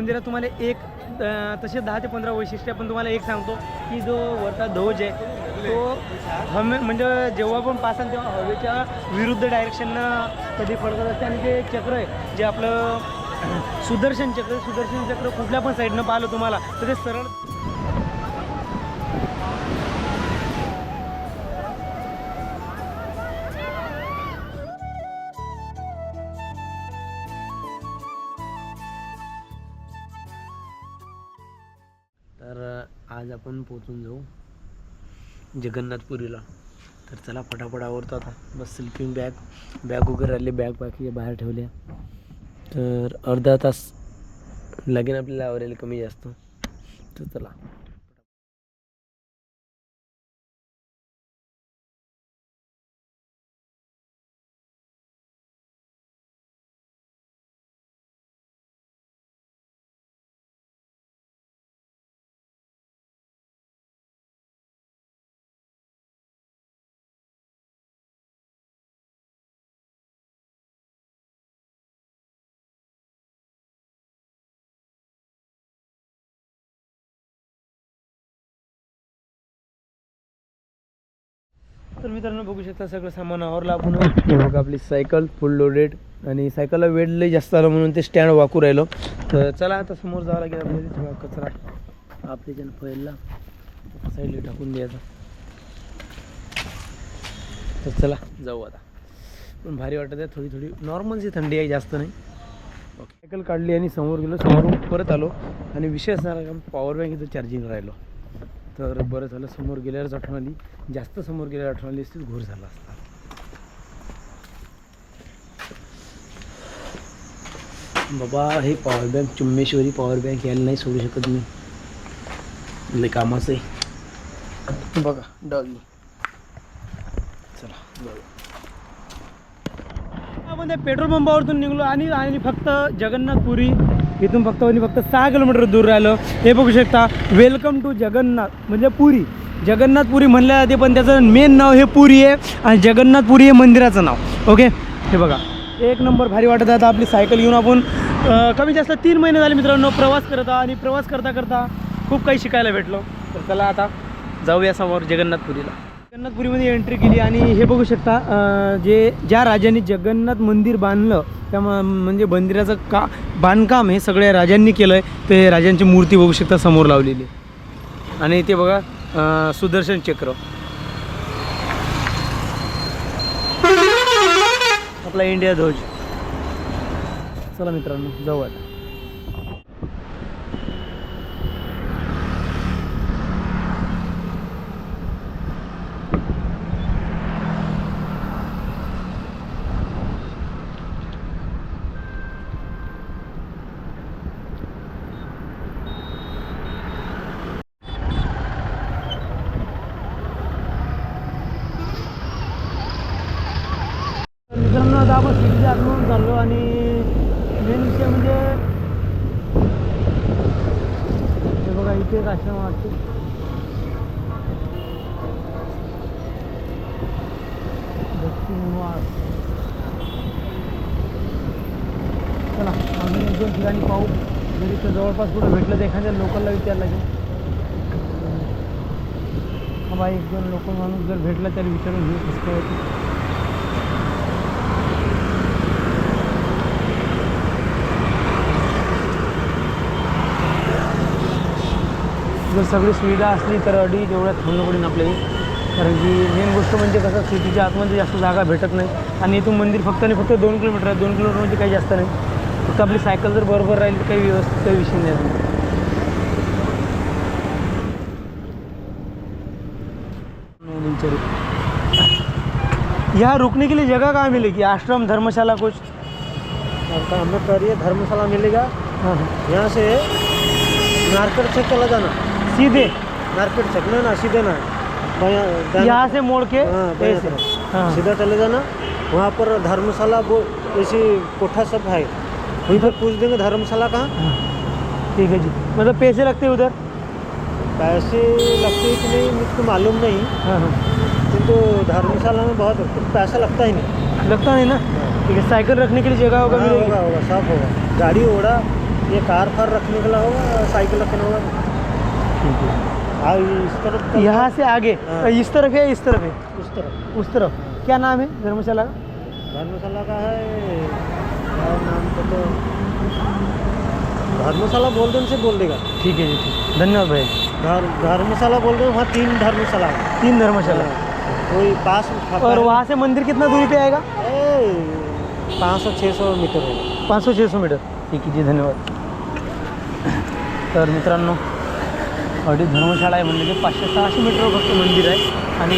मंदिरात तुम्हाला एक तसे दहा ते पंधरा वैशिष्ट्य पण तुम्हाला एक सांगतो की जो वरचा ध्वज आहे तो हमे म्हणजे जेव्हा पण पासाल तेव्हा हवेच्या विरुद्ध डायरेक्शननं कधी फडकत असते. आणि जे चक्र आहे जे आपलं सुदर्शन चक्र सुदर्शन चक्र कुठल्या पण साईडनं पाहिलं तुम्हाला तर ते सरळ आपण पोचून जाऊ जगन्नाथपुरीला. तर चला फटाफट आवडतो आता. बस स्लिपिंग बॅग बॅग वगैरे आले बॅग बाकी बाहेर ठेवल्या तर अर्धा तास लागेल आपल्याला आवरायला कमी जास्त. तर चला. तर मित्रांनो बघू शकता सगळं सामान आवरलं आपण बघा आपली सायकल फुल लोडेड आणि सायकलला वेळ लई जास्त आलं म्हणून ते स्टँड वाकू राहिलो. तर चला आता समोर जावं लागेल आपल्याला थोडा कचरा. आपल्या जण फैलला साईडला टाकून द्यायचा. तर चला जाऊ आता. पण भारी वाटत आहे थोडी थोडी. नॉर्मलची थंडी आहे जास्त नाही. सायकल काढली आणि समोर गेलो समोरून परत आलो. आणि विशेष असणार का पॉवर बँक इथं चार्जिंग राहिलो. तर बरं झालं समोर गेल्यावरच आठवण आली जास्त समोर गेल्यावर आठवण आली असती घोर झाला असता. बाबा हे पॉवर बँक चुम्मेश्वरी पॉवर बँक यायला नाही सोडू शकत मी. लय कामाचं आहे. बघा डॉली चला. आपण त्या पेट्रोल पंपावरतून निघलो आणि आणि फक्त जगन्नाथपुरी इथून फक्त आणि फक्त सहा किलोमीटर दूर राहिलं. हे बघू शकता वेलकम टू जगन्नाथ म्हणजे पुरी. जगन्नाथपुरी म्हणलं जाते पण त्याचं मेन नाव हे पुरी आहे आणि जगन्नाथपुरी हे मंदिराचं नाव. ओके हे बघा. एक नंबर भारी वाटत आहे. आता आपली सायकल घेऊन आपण कमी जास्त तीन महिने झाले मित्रांनो प्रवास करता आणि प्रवास करता करता खूप काही शिकायला भेटलो. तर चला आता जाऊया समोर जगन्नाथपुरीला जगन्नाथपुरीमध्ये एंट्री केली आणि हे बघू शकता जे ज्या राजांनी जगन्नाथ मंदिर बांधलं त्या म- म्हणजे मंदिराचं का बांधकाम हे सगळ्या राजांनी केलं आहे ते राजांची मूर्ती बघू शकता समोर लावलेली. आणि ते बघा सुदर्शन चक्र. आपला इंडिया ध्वज. चला मित्रांनो जाऊ आता. आश्रम वाटते भक्ती निवास चला ठिकाणी पाहू जर इथं जवळपास कुठं भेटलं एक दोन लोकल माणूस जर भेटला, त्याला विचारून जर सगळी सुविधा असली तर अडी तेवढ्यात थांबणं पडेल आपल्याला. कारण की मेन गोष्ट म्हणजे कसं सिटीच्या आतमध्ये जास्त जागा भेटत नाही. आणि इथून मंदिर फक्त आणि फक्त दोन किलोमीटर आहे. दोन किलोमीटर म्हणजे काही जास्त नाही. फक्त आपली सायकल जर बरोबर राहील तर काही व्यवस्थित काही विषय नाही यहाँ रुकने के लिए जगह कहाँ मिलेगी आश्रम धर्मशाला कुछ? हमें करिए धर्मशाला मिलेगा हाँ. यहाँ से मार्केट से चला जाना. सीधे। मार्केट से ना सीधे ना। यहाँ से मोड़ के हाँ, ऐसे। हाँ। सीधा चले जाना। वहाँ पर धर्मशाला वो ऐसी कोठा सब है। वहीं पर पूछ देंगे धर्मशाला कहाँ। हाँ, ठीक है जी। मतलब पैसे लगते हैं उधर? पैसे लगते हैं कि नहीं मुझको मालूम नहीं। हाँ हाँ। किंतु धर्मशाला में बहुत पैसा लगता ही नहीं। लगता नहीं ना? ठीक है साइकिल रखने के लिए जगह होगा होगा होगा सब होगा। गाड़ी घोड़ा ये कार फार रखने के लिए होगा साइकिल रखने होगा। ठीक है हाँ इस तरफ़ यहाँ से आगे। हाँ। इस तरफ़ है इस तरफ़ है? उस तरफ़। उस तरफ़। क्या नाम है धर्मशाला का? धर्मशाला का है नाम को तो? धर्मशाला बोल दे से बोल देगा। ठीक है जी ठीक धन्यवाद भाई। धर, धर्मशाला बोल दे वहाँ तीन धर्मशाला है। तीन धर्मशाला। कोई पास और वहाँ से मंदिर कितना दूरी पे आएगा? पाँच सौ छः सौ मीटर होगा। पाच सौ छः सौ मीटर। ठीक है जी धन्यवाद। तर मित्रांनो अडीच धर्मशाळा आहे म्हणजे पाचशे सहाशे मीटरवर फक्त मंदिर आहे. आणि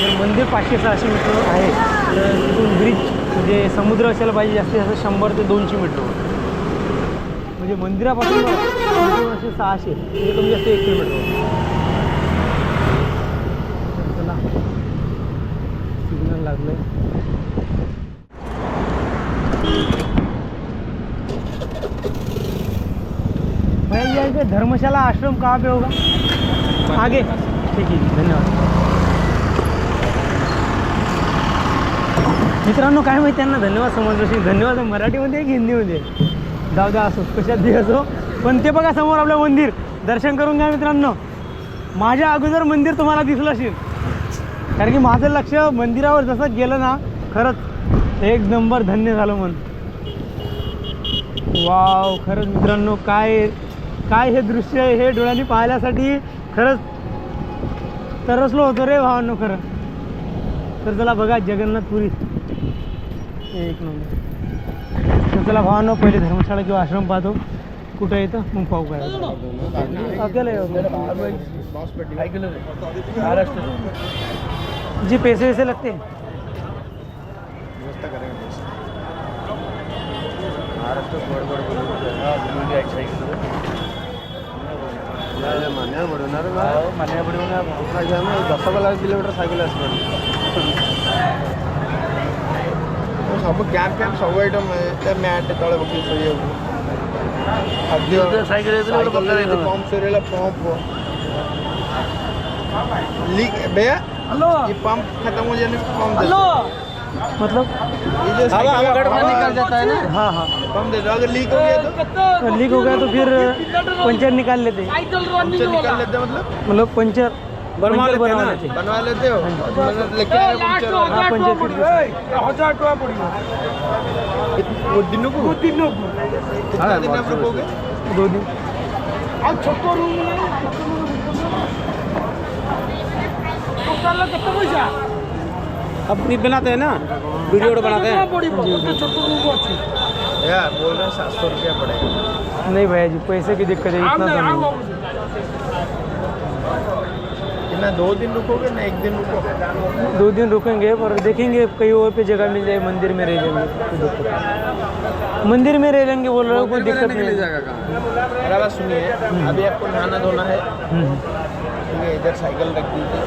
जर मंदिर पाचशे सहाशे मीटरवर आहे तर तिथून ब्रिज म्हणजे समुद्र असायला पाहिजे जास्तीत जास्त शंभर ते दोनशे मीटरवर म्हणजे मंदिरापासून मंदिर सहाशे म्हणजे कमी जास्त एक किलोमीटरवर चला. सिग्नल लागलं ये धर्मशाला आश्रम कहाँ पे होगा आगे. ठीक है धन्यवाद. मित्रांनो काय माहिती त्यांना धन्यवाद समजलं. असेल धन्यवाद मराठीमध्ये की हिंदीमध्ये? जाऊ द्या असो. कशात बी असो. पण ते बघा समोर आपलं मंदिर. दर्शन करून घ्या मित्रांनो. माझ्या अगोदर मंदिर तुम्हाला दिसलं असेल. कारण की माझं लक्ष मंदिरावर जसं गेलं ना खरंच एक नंबर धन्य झालं मन. वाव खरंच मित्रांनो काय काय हे दृश्य आहे हे डोळ्यांनी पाहण्यासाठी खरंच तरसलो होतो रे भावांनो खरं. तर चला बघा जगन्नाथपुरी एक नंबर. तर चला भावांनो पहिले धर्मशाळा किंवा आश्रम पाहतो. कुठं येतं मग पाहू काय अकेले जी पैसे वैसे लगते ಮನ್ಯಾಗ ಬಿಡೋನಾರ ಮನ್ಯಾಗ ಬಿಡೋಣ ದಸಬಲ ಕಿಲೋಮೀಟರ್ ಸಾಗಿಲ್ಲ ಅಷ್ಟು sub cap cap sub item mat ತೊಳಬೇಕು ಸೊಯ್ಯೋದು ಹದಿನೈದು ಪಂಪ್ ಸೇರಿಲ್ಲ ಪಂಪ್ ಲೀಕ್ ಬೇ ಹಲೋ ಈ ಪಂಪ್ ಖತಮ್ हो जाने ಪಂಪ್ ಹಲೋ मतलब ये जो साइकिल निकल जाता है ना हाँ हाँ पंप दे दो अगर लीक हो गया तो। लीक हो गया तो फिर पंचर निकाल लेते। पंचर निकाल लेते मतलब? मतलब पंचर बनवा लेते बनवा ना? लेते। बनवा लेते हो? मतलब लेके आए पंचर। हाँ वो दिनों को? कितना दिन आप रुकोगे दो दिन। अपनी बनाते हैं ना? वीडियो बनाते हैं। यार बोल रहे हैं सात सौ रुपया पड़ेगा नहीं भैया जी पैसे की दिक्कत है इतना तो नहीं। कितना दो दिन रुकोगे ना एक दिन रुकोगे दो दिन रुकेंगे पर देखेंगे कहीं और पे जगह मिल जाए मंदिर में रह नहीं। मंदिर में रह लेंगे बोल रहे हो कोई दिक्कत नहीं। है। मेरा बात सुनिए अभी आपको नहाना धोना है। हम्म, ठीक है इधर साइकिल रख दीजिए।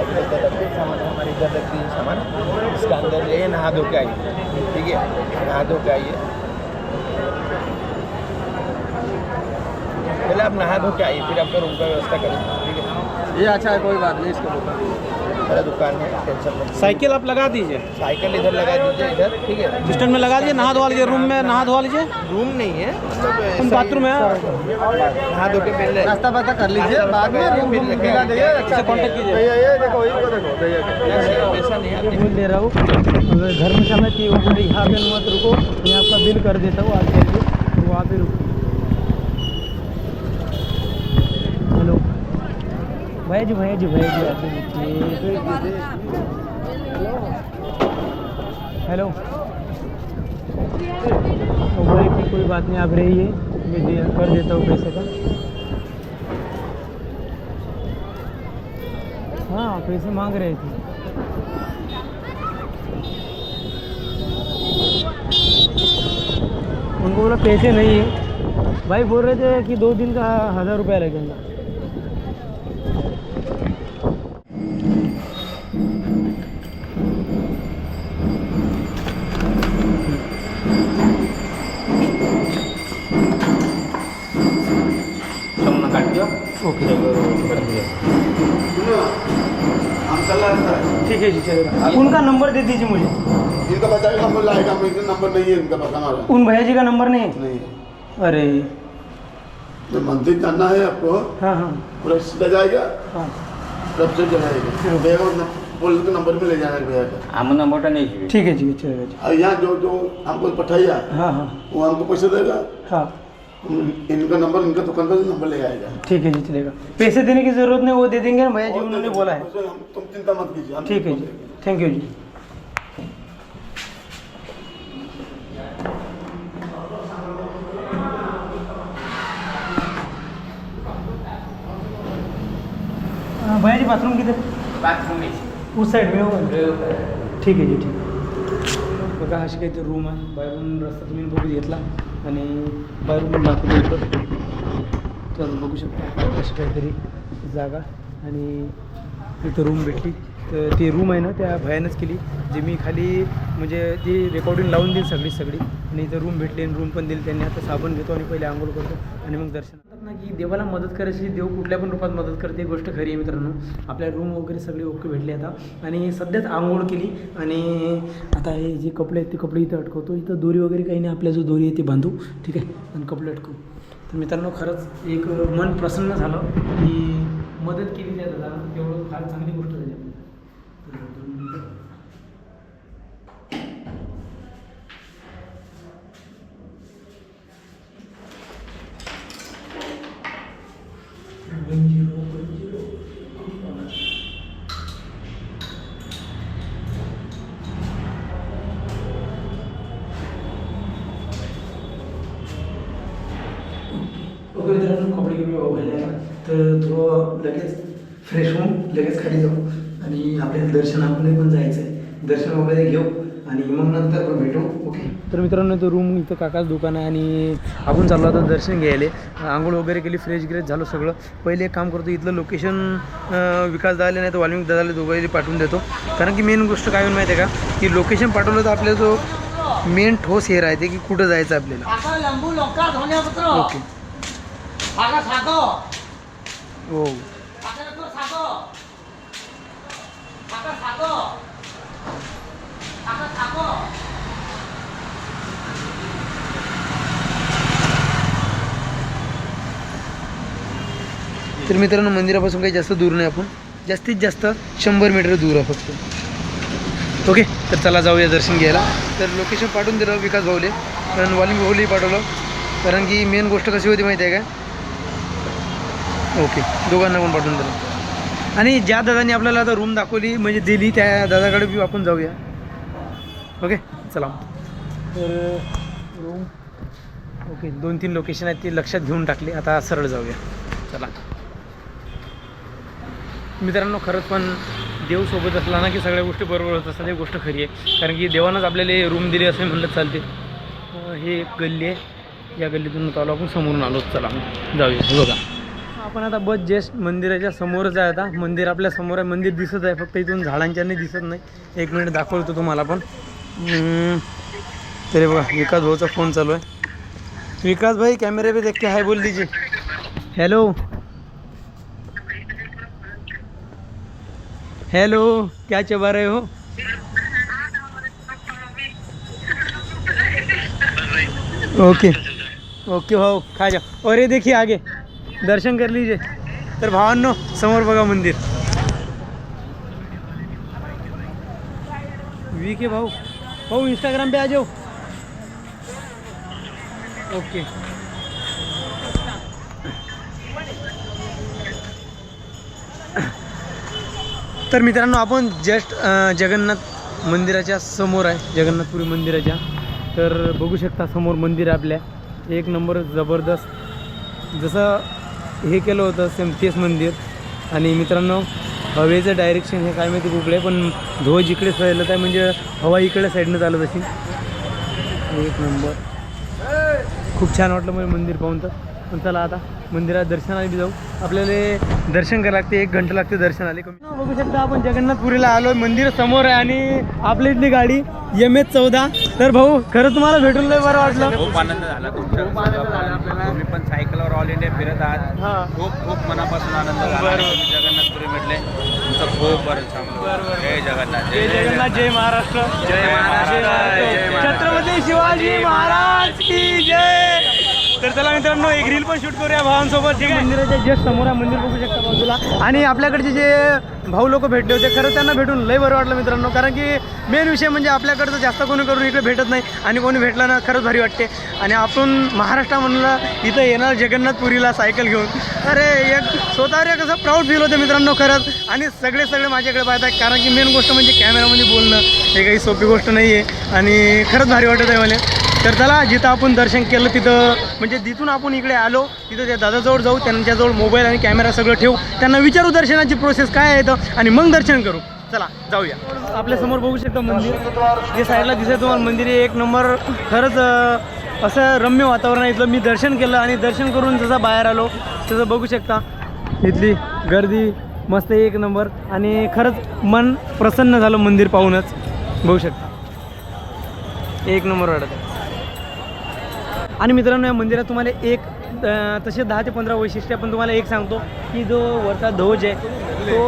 रख सामान हमारे इधर रख दीजिए सामान। इसके अंदर ले नहा धो के आइए। ठीक है नहा धो के आइए पहले आप नहा धो के आइए फिर आपका रूम का व्यवस्था करेंगे ठीक है ये अच्छा है कोई बात नहीं इसका मेरा दुकान है टेंशन साइकिल आप लगा दीजिए। साइकिल इधर लगा दीजिए इधर ठीक है? स्टैंड में लगा दीजिए नहा धोवा लीजिए रूम में नहा धोवा लीजिए। रूम नहीं है। मतलब बाथरूम है नहा धो के पहले नाश्ता वास्ता कर लीजिए बाद में रूम मिला अच्छा कांटेक्ट कीजिए। ये देखो इसको देखो भैया ऐसा नहीं आती। बोल दे रहा हूँ। अगर धर्मशाला की वो यहाँ पे मत रुको मैं आपका बिल कर देता हूँ आज करके तो वहाँ पे रुको हेलो भैया जी भैया जी भैया जी आप भी रुकिए। हेलो वो बोले कि कोई बात नहीं, आप रहिए। मैं कर देता हूँ पैसे का। हाँ पैसे मांग रहे थे। उनको बोला, पैसे नहीं है। भाई बोल रहे थे कि दो दिन का हज़ार रुपया लगेगा। ठीक है जी चलेगा। हाँ। उनका नंबर दे दीजिए मुझे। इनका बता नंबर लाएगा नंबर नहीं है इनका बताना उन भैया जी का नंबर नहीं है? नहीं अरे। तो मंदिर जाना है आपको। हाँ हाँ। पूरा सीधा जाएगा। हाँ। तब से जाएगा। हाँ। भैया का पुलिस के नंबर में ले जाना भैया का। हम नंबर तो नहीं चाहिए। ठीक है जी चलेगा और यहाँ जो जो हमको पठाइया हाँ हाँ। वो हमको पैसे देगा। हाँ। इनका नंबर इनका दुकान पर नंबर ले आएगा। ठीक है जी चलेगा। पैसे देने की ज़रूरत नहीं वो दे देंगे ना भैया जी उन्होंने बोला है। तुम चिंता मत कीजिए ठीक है जी। थैंक यू जी। हाँ, भैया जी बाथरूम किधर? बाथरूम उस साइड में होगा। ठीक है जी ठीक बघा अशी काहीतरी रूम आहे. बाहेरून रस्ता तुम्ही बघू घेतला आणि बाहेरून पण दाखवतो इकडं तर बघू शकता. अशी काहीतरी जागा आणि इथं रूम भेटली. तर ती रूम आहे ना त्या भयानच केली जे मी खाली म्हणजे ती रेकॉर्डिंग लावून देईल सगळी सगळी. आणि इथं रूम भेटली आणि रूम पण दिली त्यांनी. आता साबण घेतो आणि पहिले आंघोळ करतो आणि मग दर्शन. ना की देवाला मदत करायची देव कुठल्या पण रूपात मदत करते गोष्ट खरी आहे मित्रांनो. आपल्या रूम वगैरे सगळी ओके भेटली आता. आणि सध्याच आंघोळ केली आणि आता हे जे कपडे आहेत ते कपडे इथं अटकवतो. इथं दोरी वगैरे काही नाही आपल्या जो दोरी आहे ती बांधू. ठीक आहे? आणि कपडे अटकवू. तर मित्रांनो खरंच एक मन प्रसन्न झालं की मदत केली त्या दादा. तेवढं फार चांगली गोष्ट झाली. आपल्याला तर दोन मिनिटं. One zero, one zero. Okay मित्रांनो कपडे गिपडे वगैरे तर तो लगेच फ्रेश होऊन लगेच खाली जाऊ आणि आपल्याला दर्शनामध्ये पण जायचं आहे दर्शन वगैरे घेऊ आणि मग नंतर पण भेटू ओके तर मित्रांनो तो रूम इथं काकाच दुकान आहे आणि आपण चाललो आता दर्शन घ्यायला. आंघोळ वगैरे केली फ्रेश ग्रेश झालं सगळं. पहिले एक काम करतो इथलं लोकेशन विकास दादाले नाही तर वाल्मिक दादाला दोघांनी पाठवून देतो. कारण की मेन गोष्ट काय माहिती आहे का? की लोकेशन पाठवलं तर आपल्या जो मेन ठोस हे राहते की कुठं जायचं आपल्याला. ओके. हो. तर मित्रांनो मंदिरापासून काही जास्त दूर नाही आपण. जास्तीत जास्त शंभर मीटर दूर आहे फक्त. ओके तर चला जाऊया दर्शन घ्यायला. तर लोकेशन पाठवून दिलं विकास भाऊले. कारण वाली भाऊलाही पाठवलं. कारण की मेन गोष्ट कशी होती माहिती आहे का? ओके दोघांना पण पाठवून दिलं. आणि ज्या दादाने आपल्याला आता रूम दाखवली म्हणजे दिली त्या दादाकडे बी आपण जाऊया. ओके चला. तर रूम ओके दोन तीन लोकेशन आहेत ते लक्षात घेऊन टाकले. आता सरळ जाऊया. चला. मित्रांनो खरंच पण देव सोबत असला ना की सगळ्या गोष्टी बरोबर होत असतात ही गोष्ट खरी आहे. कारण की देवानंच आपल्याला रूम दिली असे म्हणलं चालते हे एक गल्ली आहे. या गल्लीतून आलो आपण समोरून आलो. चला जाऊया. बघा. आपण आता बस जस्ट मंदिराच्या समोरच आहे आता. मंदिर आपल्यासमोर आहे. मंदिर दिसत आहे. फक्त इथून झाडांच्याने दिसत नाही. एक मिनिट दाखवतो तुम्हाला पण. तरी बघा विकास भाऊचा फोन चालू आहे. विकास भाई कॅमेरे पे देख के हाय बोल दीजिए. हेलो हेलो, क्या चबा रहे हो? ओके ओके भाऊ खा जाओ। और ये देखिए आगे, दर्शन कर लीजिए। तर भावांनो समोर बघा मंदिर। वी के भाऊ भाऊ इंस्टाग्राम पे आ जाओ। ओके। तर मित्रांनो आपण जस्ट जगन्नाथ मंदिराच्या समोर आहे जगन्नाथपुरी मंदिराच्या. तर बघू शकता समोर मंदिर आपल्या. एक नंबर जबरदस्त. जसं हे केलं होतं सेम तेच मंदिर. आणि मित्रांनो हवेचं डायरेक्शन हे काय माहिती कुकडे आहे पण ध्वज इकडे फैलत आहे म्हणजे हवा इकडे साईडनं चालत असेल. एक नंबर. खूप छान वाटलं मला मंदिर पाहून तर. पण चला आता. मंदिरात दर्शनाला बी जाऊ. आपल्याला दर्शन करायला लागते एक घंटा लागते दर्शनाला कमी बघू शकता आपण जगन्नाथपुरीला आलो मंदिर समोर आहे आणि आपल्या इथली गाडी एम एच चौदा. तर भाऊ खरं तुम्हाला भेटून लय बरं वाटलं. खूप आनंद झाला तुम्ही पण सायकलवर ऑल इंडिया फिरत आहात. खूप खूप मनापासून आनंद झाला. जगन्नाथपुरी म्हटले. तुमचं खूप बरं चांगलं जय जगन्नाथ. जय जगन्नाथ जय महाराष्ट्र, जय महाराष्ट्र. छत्रपती शिवाजी महाराज की जय. तर चला मित्रांनो एक रील पण शूट करूया भावांसोबत ठीक आहे? मंदिराच्या जस्ट समोर आहे मंदिर बघू शकता बाजूला. आणि आपल्याकडचे जे भाऊ लोक भेटले होते खरं त्यांना भेटून लय बरं वाटलं मित्रांनो. कारण की मेन विषय म्हणजे आपल्याकडचं जास्त कोणी करून इकडे भेटत नाही आणि कोणी भेटलं ना खरंच भारी वाटते. आणि आपण महाराष्ट्र इथं येणार जगन्नाथपुरीला सायकल घेऊन. अरे एक स्वतःवर एक असं प्राऊड फील होते मित्रांनो खरंच. आणि सगळे सगळे माझ्याकडे पाहत आहेत कारण की मेन गोष्ट म्हणजे कॅमेरामध्ये बोलणं हे काही सोपी गोष्ट नाही आहे आणि खरंच भारी वाटत आहे मला. तर चला जिथं आपण दर्शन केलं तिथं म्हणजे जिथून आपण इकडे आलो तिथं त्या दादाजवळ जाऊ त्यांच्याजवळ मोबाईल आणि कॅमेरा सगळं ठेवू. त्यांना विचारू दर्शनाची प्रोसेस काय आहे तर आणि मग दर्शन करू. चला जाऊया. आपल्यासमोर बघू शकतो मंदिर. जे साईडला दिसत तुम्हाला मंदिर एक नंबर खरंच असं रम्य वातावरण आहे. इथलं मी दर्शन केलं आणि दर्शन करून जसं बाहेर आलो तसं बघू शकता. इथली गर्दी मस्त एक नंबर. आणि खरंच मन प्रसन्न झालं मंदिर पाहूनच. बघू शकता. एक नंबर वाटत आहे आणि मित्रांनो या मंदिरात तुम्हाला एक तसे दहा ते पंधरा वैशिष्ट्य पण तुम्हाला एक सांगतो की जो वरचा ध्वज आहे तो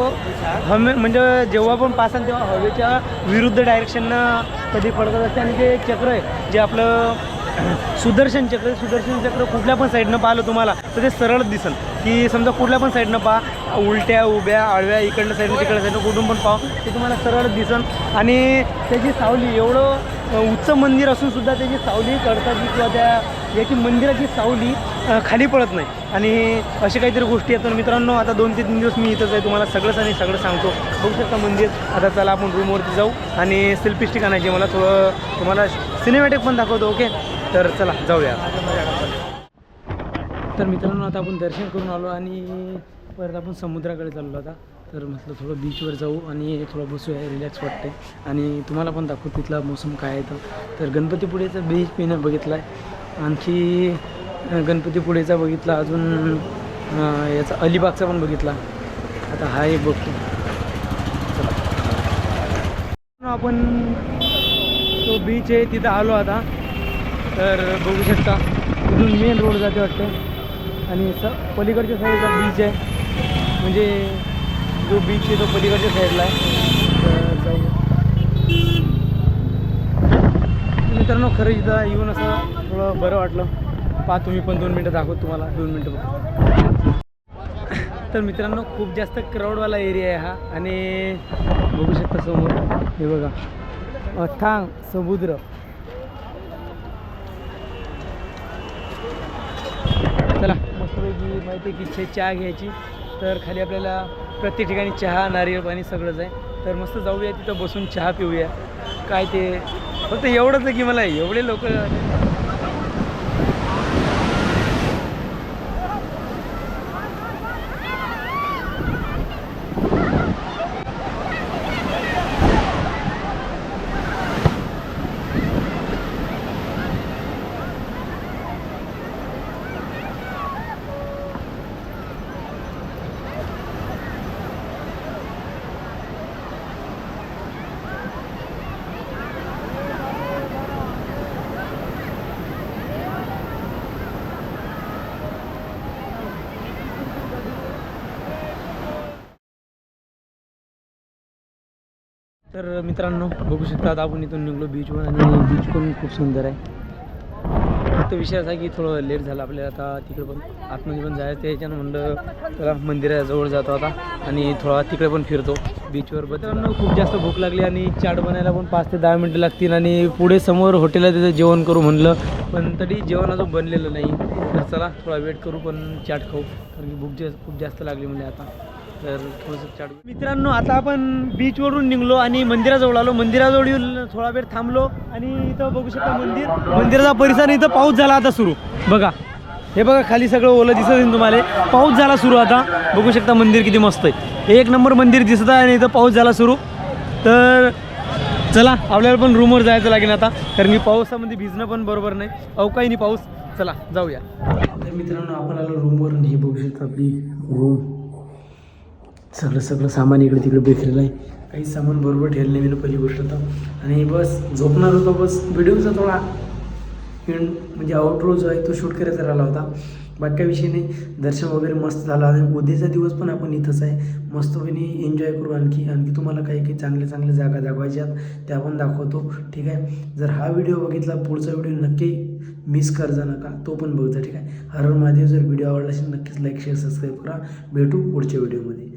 हमे म्हणजे जेव्हा पण पासन तेव्हा हवेच्या विरुद्ध डायरेक्शननं कधी पडतात असते. आणि ते चक्र आहे जे आपलं सुदर्शन चक्र सुदर्शन चक्र कुठल्या पण साईडनं पाहिलं तुम्हाला तर ते सरळ दिसेल. की समजा कुठल्या पण साईडनं पहा उलट्या उभ्या आडव्या इकडल्या साईडनं तिकडल्या साईडनं कुठून पण पाहा ते तुम्हाला सरळ दिसन. आणि त्याची सावली एवढं उच्च मंदिर असून सुद्धा त्याची सावली कळतात किंवा त्या याची मंदिराची सावली खाली पडत नाही. आणि अशा काहीतरी गोष्टी आहेत. तर मित्रांनो आता दोन ते तीन दिवस मी इथंच आहे. तुम्हाला सगळंच आणि सगळं सांगतो. बघू शकता मंदिर. आता चला आपण रूमवरती जाऊ. आणि सेल्फी स्टिक आणायची मला. थोडं तुम्हाला सिनेमॅटिक पण दाखवतो ओके तर चला जाऊया. तर मित्रांनो आता आपण दर्शन करून आलो आणि परत आपण समुद्राकडे चाललो आता. तर म्हटलं थोडं बीचवर जाऊ आणि थोडं बसूया रिलॅक्स वाटते आणि तुम्हाला पण दाखवू तिथला मोसम काय आहे तर. तर गणपतीपुळेचा बीच मी बघितला आहे आणखी गणपतीपुळेचा बघितला अजून याचा अलिबागचा पण बघितला. आता हा एक बघतो. चला. आपण तो बीच आहे तिथं आलो आता. तर बघू शकता तिथून मेन रोड जाते वाटतं आणि स पलीकडच्या साईडला बीच आहे. म्हणजे जो बीच आहे तो पलीकडच्या साईडला आहे. तर जाऊ मित्रांनो खरं इथं येऊन असं थोडं बरं वाटलं. पहा तुम्ही पण दोन मिनटं दाखवत तुम्हाला. दोन मिनटं बघ. तर मित्रांनो खूप जास्त क्राऊडवाला एरिया आहे हा. आणि बघू शकता समोर हे बघा. अथांग समुद्र. चला. मस्तपैकी माहिती आहे की चहा घ्यायची. तर खाली आपल्याला प्रत्येक ठिकाणी चहा नारियल पाणी सगळंच आहे. तर मस्त जाऊया तिथं बसून चहा पिऊया. काय ते फक्त एवढंच आहे की मला एवढे लोक तर मित्रांनो बघू शकतात आता आपण इथून निघलो बीचवर आणि बीच पण खूप सुंदर आहे. फक्त विषय असा की थोडं लेट झालं आपल्याला आता तिकडे पण. आतमध्ये पण जायचं याच्यानं म्हणलं त्याला मंदिराजवळ जातो आता आणि थोडा तिकडे पण फिरतो बीचवर मित्रांनो खूप जास्त भूक लागली आणि चाट बनायला पण पाच ते दहा मिनटं लागतील आणि पुढे समोर हॉटेलला तिथं जेवण करू म्हणलं पण तरी जेवण अजून बनलेलं नाही. तर चला थोडा वेट करू पण चाट खाऊ. कारण की भूक जास्त खूप जास्त लागली म्हणजे आता. तर मित्रांनो आता आपण बीचवरून निघलो आणि मंदिराजवळ आलो. मंदिराजवळ येऊन थोडा वेळ थांबलो आणि इथं बघू शकता मंदिर. मंदिराचा परिसर इथं पाऊस झाला आता सुरू. बघा हे बघा खाली सगळं ओलं दिसत आहे तुम्हाला. पाऊस झाला सुरू आता. बघू शकता मंदिर किती मस्त आहे. एक नंबर मंदिर दिसत आहे आणि इथं पाऊस झाला सुरू. तर चला आपल्याला पण रूमवर जायचं लागेल आता. कारण मी पावसामध्ये भिजणं पण बरोबर नाही. अवकाळी नाही पाऊस. चला जाऊया. तर मित्रांनो आपण आलो रूमवर आणि हे बघू शकता आपली रूम सगळं सगळं सामान इकडे तिकडे बेसलेलं आहे. काही सामान बरोबर ठेवलं नाही मी पहिली गोष्ट तर. आणि बस झोपणार होतो बस. व्हिडिओचा थोडा इन म्हणजे आउटरो जो आहे तो शूट करायचा राहिला होता. बाकी काही विषय नाही. दर्शन वगैरे मस्त झालं. आणि उद्याचा दिवस पण आपण इथंच आहे. मस्तपणे एन्जॉय करू आणखी. आणखी तुम्हाला काही काही चांगल्या चांगल्या जागा दाखवायच्या आहेत त्या पण दाखवतो. ठीक आहे? जर हा व्हिडिओ बघितला पुढचा व्हिडिओ नक्की मिस करजा नका. तो पण बघजा. ठीक आहे? हर महादेव जर व्हिडिओ आवडला असेल नक्कीच लाईक शेअर सबस्क्राईब करा. भेटू पुढच्या व्हिडिओमध्ये